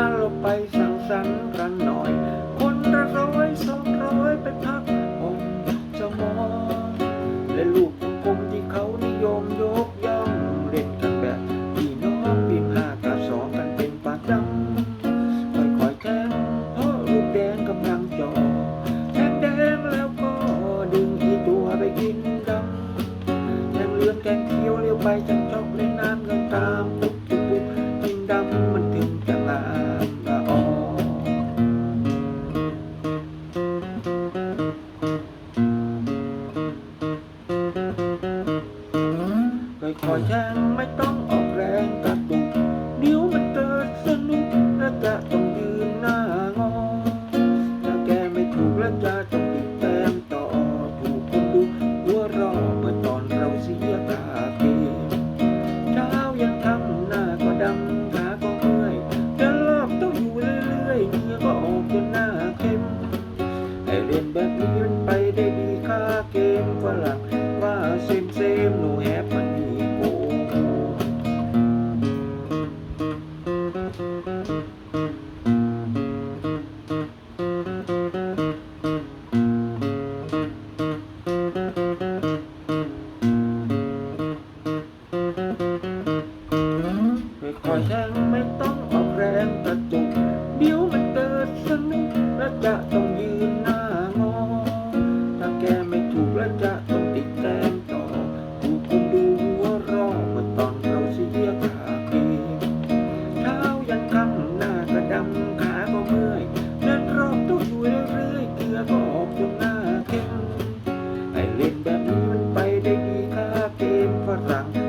ยันกันหน่อย คนละร้อยสองร้อยไปพักผ่อนเจ้ามองและลูกกลมที่เขานิยมยกย่องเล่นกันแบบพี่น้องปีมห้ากับสองกันเป็นประจำค่อยๆแทงเพราะลูกแดงกำลังจ่อแทงแดงแล้วก็ดึงอีตัวไปกินดำแทงเลือนแกงเขียวเลี้ยวไปจังจอกเล่นน้ำกันตามตุก ค่อยๆแทงไม่ต้องออกแรงกระตุกเดี๋ยวมันเกิดสนุกและจะต้องยืนหน้างอถ้าแกไม่ถูกและจะต้องติดแต้มต่อถูกคนดูหัวรอเมื่อตอนเราเสียตาเกมเช้ายังทำหน้าก็ดำขาก็เมื่อยจะรอบต้องอยู่เรื่อยๆเหงื่อก็ออกจนหน้าเข้มให้เรียนแบบนี้มันไปได้ดีค่าเกมฝรั่ง ว่าเซมเำขาก็เมื่อยเดินรอบตู้อยู่เรื่อยเกลือก็ออกจนหน้าเค็มไอเล่นแบบนี้มันไปได้ดีค่าเกมฝรั่ง